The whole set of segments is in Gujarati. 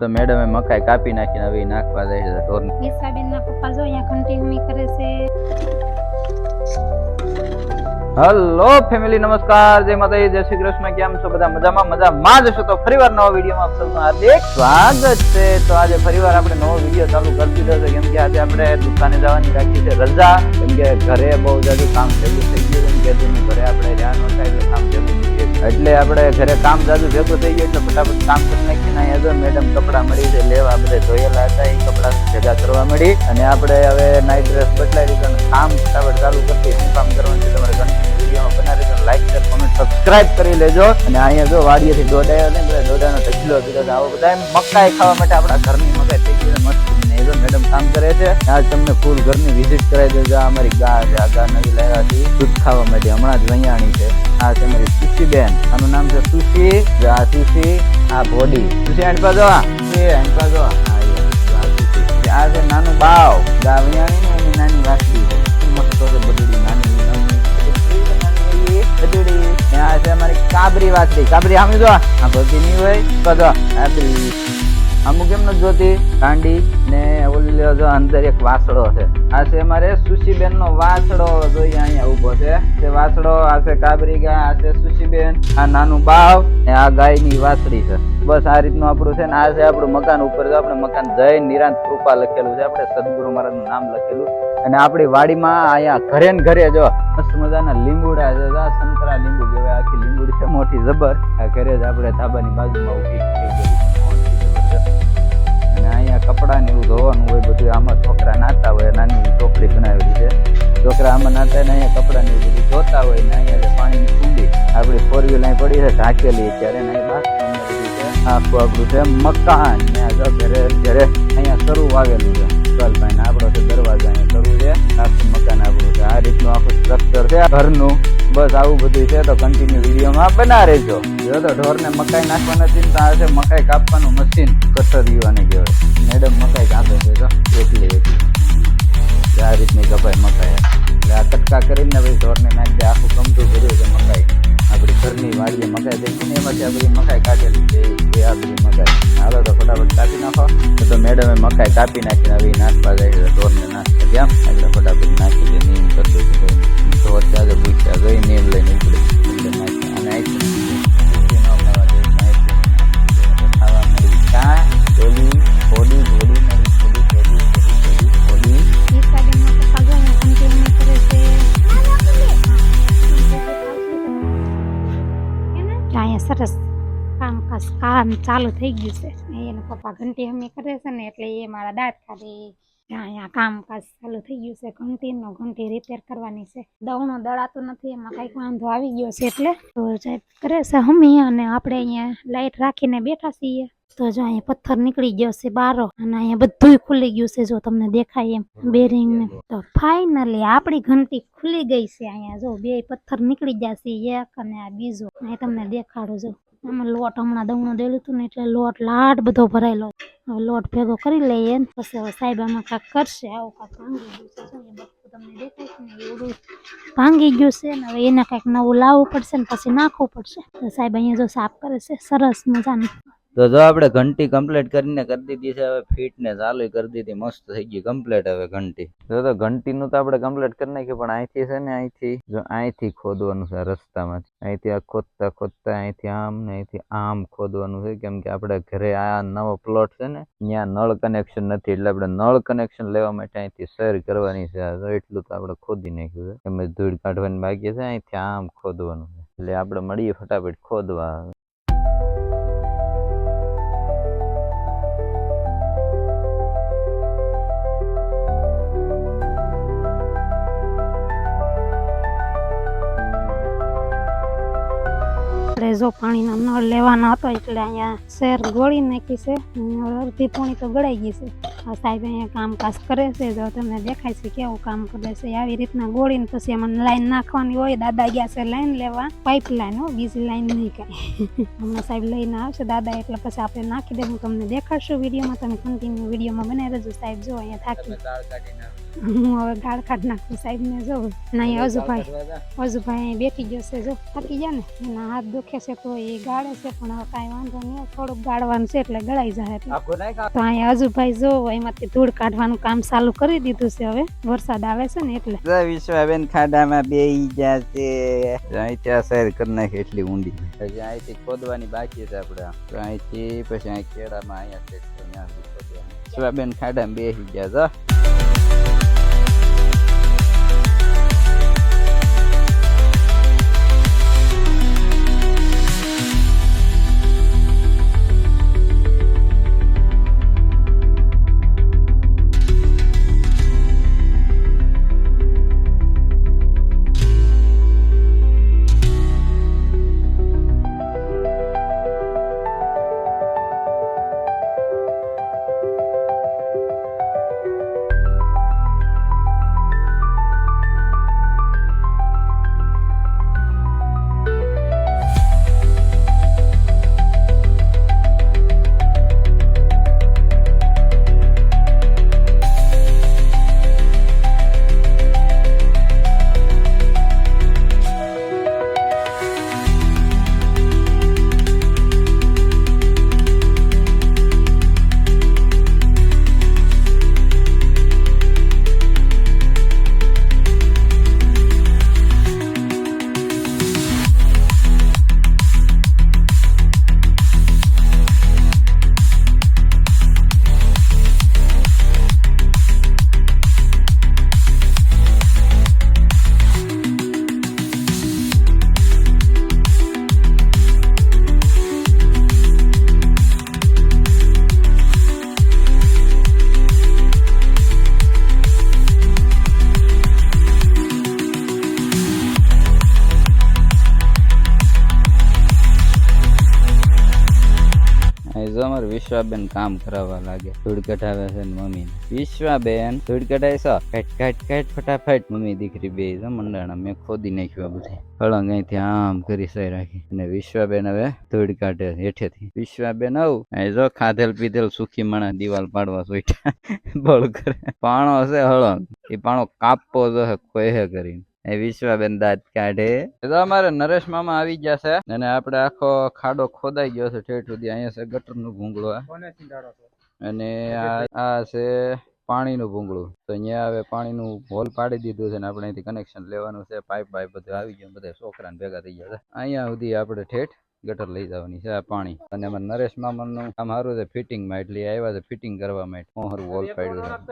તો મેડમે મકાઈ કાપી નાખીને હવે ઈ નાખવા જાય છે ઢોરને. વિશ્વાબેન ના પપ્પા જો અહીંયા ઘંટી હુમી કરે છે. હલો ફેમિલી નમસ્કાર. જય માતાજી જય શ્રી કૃષ્ણ. કેમ છો? બધા મજામાં? મજામાં જ છો તો ફરીવાર નવા વિડીયોમાં આપ સૌનું હાર્દિક સ્વાગત છે. તો આજે ફરીવાર આપણે નવો વીડિયો ચાલુ કરી દીધો છે કેમ કે આજે આપણે દુકાને જવાની રાખી છે રજા. કેમ કે ઘરે બહુ જાજુ કામ ભેગું થઈ ગયું છે કેમ કે ઘરે આપણે રહ્યા નહોતા એટલે કામ ભેગું થઈ ગયું એટલે આપણે ઘરે કામ જાજુ ભેગું થઈ ગયું એટલે ફટાફટ કામ કરી નાખીને અહીંયા જો મેડમ કપડાં મળી છે, લેવા આપણે ધોયેલા હતા, એ કપડાં ભેગા કરવા મળી. અને આપણે હવે નાઇટ ડ્રેસ બદલાઈ દીધો અને કામ ફટાફટ ચાલુ કરી શું કામ કરવાનું છે તમારે કન્ટિન્યુ વીડિયો બનાવી તો લાઈક શેર કોમેન્ટ સબસ્ક્રાઇબ કરી લેજો. અને અહીંયા જો વાડીએથી દોડાયો ને બધા દોડાનો ઢગલો દીધો આવો બધા મકાઈ ખાવા માટે આપણા ઘરની મકાઈ થઈ ગઈ મસ્ત ને જો મેડમ કામ કરે છે. આજ તમને ફૂલ ઘરની વિઝિટ કરાવી દેજો. અમારી ગા છે, આ ગા નવી લાવ્યા છે. દૂધ ખાવા માટે હમણાં જ વૈયાણી છે. આ છે અમારી સુશી બેન. આનું નામ છે સુશી. આ સુશી, આ બોડી સુશી પાજો આ. એ આંટ પાજો આ. છે નાનું બાવ. ગા વૈયાણી એની નાની વાસી. છે મસ્ત છે બદડી, નાની ને આ છે કાબરી વાસળી કાબરી આમ જો આ. બધી નહીં હોય. તો કાબરી. અમુક એમ નથી જોતી કાંડી ને ઓલી જો અંદર એક વાસડો છે. આ છે અમારે સુશીબેન નો વાસડો જોઈએ અહીંયા ઊભો છે. તે વાસડો આ છે કાબરી ગાય, આ છે સુશીબેન, આ નાનું બાવ ને આ ગાયની વાસડી છે. બસ આ રીતનું આપણું છે ને આ છે આપણું મકાન ઉપર છે આપણે મકાન જય નિરાંત કૃપા લખેલું છે. આપણે સદગુરુ મહારાજનું નામ લખેલું. અને આપણી વાડીમાં અહીંયા ઘરે ને ઘરે જો મસ્ત મજાના લીંબુડા છે. સંતરા લીંબુ કહેવાય, આખી લીંબુડી છે, મોટી જબર. ઘરે જ આપણે ધાબાની બાજુમાં ઊભી અને અહીંયા કપડાં ને એવું ધોવાનું હોય, બધું આમાં છોકરા નાતા હોય, નાની ટોકરી બનાવેલી છે. છોકરા આમાં નાતા ને અહીંયા કપડાં એવું બધું ધોતા હોય ને અહીંયા પાણીની કુંડી, આપણી ફોર વ્હીલ અહીં પડી છે, ઢાંકેલી ત્યારે આખું આપણું છે. મકાન ઘરે ઘરે અહીંયા શરૂ વાવેલું છે. વિશાલભાઈ ને આપણો છે દરવાજો અહીંયા શરૂ છે, આખું મકાન આપણું છે. આ રીતનું આખું સ્ટ્રક્ચર છે ઘરનું. બસ આવું બધું છે, તો કન્ટિન્યુ વિડીયોમાં બના રહેજો. જો તો ઢોરને મકાઈ નાખવાની ચિંતા છે મકાઈ કાપવાનું મશીન કસરિયું અને કહેવાય. મેડમ મકાઈ કાપે છે તો એકલી એકલી. આ રીતની કપાય મકાઈ. આ કટકા કરીને પછી ઢોરને નાખી આખું કમતું કર્યું છે મકાઈ. આપણી ઘરની વાડીએ મકાઈ થઈ ગઈ ને એમાંથી આપણી મકાઈ કાઢેલી છે, એ- આપણી મકાઈ. હાલો તો ફટાફટ કાપી નાખો. તો મેડમે મકાઈ કાપી નાખીને આવી નાખવા જાય ઢોરને નાખવા ગયા એટલે ફટાફટ નાખી દે નીમ કરતું ઢોર અત્યારે પૂછ્યા ગઈ નીમ લઈને નીકળી. નાખી અને ખાવા સરસ કામકાજ કામ ચાલુ થઈ ગયું છે. એના પપ્પા ઘંટી હમી કરે છે ને એટલે એ મારા દાંત કાઢે અહીંયા કામકાજ ચાલુ થઈ ગયું છે ઘંટીનો ઘંટી રિપેર કરવાની છે. દવણો દળાતું નથી એમાં કંઈક વાંધો આવી ગયો છે એટલે તો સાહેબ કરે છે હમી અને આપણે અહીંયા લાઇટ રાખીને બેઠા છીએ. તો જો અહીંયા પથ્થર નીકળી ગયો છે બારો અને અહીંયા બધુંય ખુલી ગયું છે જો તમને દેખાય એમ બેરિંગ ને. તો ફાઇનલી આપણી ઘંટી ખુલી ગઈ છે અહીંયા જો બે પથ્થર નીકળી ગયા છે એક અને આ બીજો. અહીં તમને દેખાડું જો. આમાં લોટ હમણાં દવણું દેલું હતું ને એટલે લોટ લાટ બધો ભરાયેલો. હવે લોટ ભેગો કરી લઈએ ને પછી હવે સાહેબ આમાં કાંક કરશે. આવું કાંક ભાંગી ગયું છે. તમને દેખાય છે ને એવું ભાંગી ગયું છે ને હવે એને કાંઈક નવું લાવવું પડશે ને પછી નાખવું પડશે. સાહેબ અહીંયા જો સાફ કરે છે. સરસ મજાનું. તો જો આપણે ઘંટી કમ્પ્લીટ કરીને કરી દીધી છે, હવે ફિટને ચાલુ કરી દીધી, મસ્ત થઈ ગઈ કમ્પ્લીટ હવે ઘંટી. જો તો ઘંટીનું તો આપણે કમ્પ્લીટ કરી નાખ્યું, પણ અહીંથી છે ને, અહીંથી, જો અહીંથી ખોદવાનું છે રસ્તામાં રસ્તામાંથી. અહીંથી આ ખોદતા ખોદતા, અહીંથી આમ ને અહીંથી આમ ખોદવાનું છે, કેમ કે આપણે ઘરે આ નવો પ્લોટ છે ને ત્યાં નળ કનેક્શન નથી, એટલે આપણે નળ કનેક્શન લેવા માટે અહીંથી શેર કરવાની છે. એટલું તો આપણે ખોદી નાખ્યું છે. એમ ધૂળ કાઢવાની બાકી છે, અહીંથી આમ ખોદવાનું છે. એટલે આપણે મળીએ ફટાફટ ખોદવા. આપણે જો પાણીનો નળ લેવાનો હતો એટલે અહીંયા શેર ગોળી નાખી છે. અડધી પોણી તો ગળાઈ ગઈ છે. આ સાહેબ અહીંયા કામકાજ કરે છે. જો તમને દેખાય છે કેવું કામ કરે છે. આવી રીતના ગોળીને પછી એમાં લાઈન નાખવાની હોય. દાદા ગયા છે લાઈન લેવા. પાઇપ લાઈન હો બીજી લાઈન નહીં કાંઈ. હમણાં સાહેબ લઈને આવશે દાદા એટલે પછી આપણે નાખી દે. હું તમને દેખાડશું વિડીયોમાં. તમે કન્ટિન્યુ વિડીયોમાં બનાવી રહેજો સાહેબ. જો અહીંયા થાકી હું હવે ગાળ કાઢ નાખું સાહેબને. જો ના અજુભાઈ અજુભાઈ અહીંયા બેઠી ગયો છે. જો થાકી ગયા ને? એના હાથ દુખે છે તો એ ગાળે છે પણ હવે કાંઈ વાંધો નહીં. થોડુંક ગાળવાનું છે એટલે ગળાઈ જાય એટલે. તો અહીંયા અજુભાઈ જો એમાંથી ધૂળ કાઢવાનું કામ ચાલુ કરી દીધું છે હવે. વરસાદ આવે છે ને એટલે. વિશ્વાબેન ખાડામાં બે જશે ત્યાં સહેર કરી નાખી એટલી ઊંડી. પછી અહીંથી ખોદવાની બાકી છે આપણે તો અહીંથી પછી અહીં કેળામાં અહીંયા છે ત્યાં વિશ્વાબેન ખાડામાં બેસી ગયા છો વિશ્વાબેન કામ કરાવવા લાગે. ધૂળ કઢાવે છે મમ્મી. વિશ્વાબેન ધૂળ કઢાવીશો કટ ખેટ ખેટ ફટાફટ. મમ્મી દીકરી બે મંડાણા. મેં ખોદી નાખ્યું આ બધું. હળંગ અહીંથી આમ કરી સહી રાખી. અને વિશ્વાબેન હવે ધૂળ કાઢે હેઠેથી. વિશ્વાબેન આવું. અહીં જો ખાધેલ પીધેલ સુખી માણસ દિવાલ પાડવા સોઈટા બળ કરે. પાણો હશે હળંગ. એ પાણો કાપવો જો કોઈ હે કરીને. એ વિશ્વાબેન દાંત કાઢે. તો અમારે નરેશ મામા આવી ગયા છે અને આપણે આખો ખાડો ખોદાઈ ગયો છે ઠેઠ સુધી. અહીંયા છે ગટરનું ભૂંગળો અને આ આ છે પાણીનું ભૂંગળું. તો અહીંયા હવે પાણીનું હોલ પાડી દીધું છે ને આપણે અહીંથી કનેક્શન લેવાનું છે. પાઇપ પાઇપ બધું આવી ગયું બધા છોકરાને ભેગા થઈ ગયા છે. અહીંયા સુધી આપણે ઠેઠ ગટર લઈ જવાની છે આ પાણી. અને એમાં નરેશ મામાનું કામ સારું છે ફિટિંગમાં એટલે આવ્યા છે ફિટિંગ કરવા માટે. સારું વોલ પાડ્યું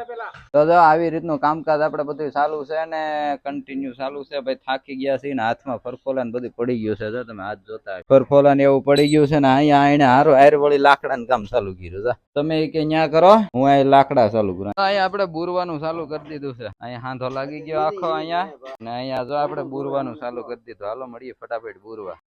તો જો આવી રીતનું કામકાજ આપણે બધું ચાલુ છે ને કન્ટિન્યુ ચાલુ છે. ભાઈ થાકી ગયા છે ને હાથમાં ફરફોલા ને બધું પડી ગયું છે. જો તમે હાથ જોતા. ફરફોલા ને એવું પડી ગયું છે ને અહીંયા એને હારો હાર વળી લાકડાનું કામ ચાલુ કર્યું છે. તમે ઈ કે ન્યા કરો હું અહીં લાકડા ચાલુ કરું. અહીંયા આપણે બુરવાનું ચાલુ કરી દીધું છે. અહીંયા હાંધો લાગી ગયો આખો અહીંયા. ને અહીંયા જો આપણે બુરવાનું ચાલુ કરી દીધું. હાલો મળીએ ફટાફટ બુરવા.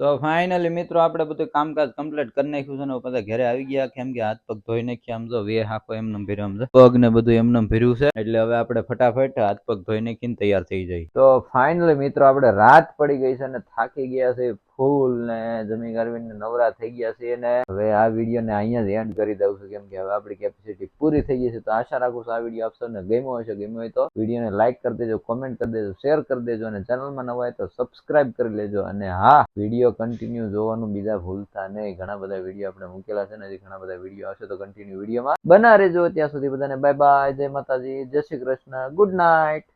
તો ફાઇનલી મિત્રો આપણે બધું કામકાજ કમ્પ્લીટ કરી નાખ્યું છે ને બધા ઘરે આવી ગયા. કેમ કે હાથ પગ ધોઈ નાખ્યા આમ જો, વે હાકો એમને ભર્યો આમ પગ ને બધું એમને ભર્યું છે. એટલે હવે આપણે ફટાફટ હાથ પગ ધોઈ નાખીને તૈયાર થઈ જાય તો ફાઇનલી મિત્રો આપણે રાત પડી ગઈ છે અને થાકી ગયા છે. ફૂલ ને જમી કરવીને નવરા થઈ ગયા છે ને હવે આ વીડિયો ને અહીંયા જ એન્ડ કરી દઉં છું. કેમ કે હવે આપણી કેપેસિટી પૂરી થઈ ગઈ છે, તો આશા રાખું છું આ વીડિયો આપ સૌને ગમ્યો હશે. ગમ્યો હોય તો વિડીયોને લાઈક કરી દેજો કોમેન્ટ કરી દેજો શેર કરી દેજો અને ચેનલમાં નવા હોય તો સબસ્ક્રાઇબ કરી લેજો. અને હા વીડિયો કન્ટિન્યુ જોવાનું બીજા ભૂલતા નહીં. ઘણા બધા વીડિયો આપણે મૂકેલા છે ને હજી ઘણા બધા વીડિયો આવશે તો કન્ટિન્યુ વિડીયોમાં બના રહેજો. ત્યાં સુધી બધાને બાય બાય જય માતાજી. જય શ્રી કૃષ્ણ. Good night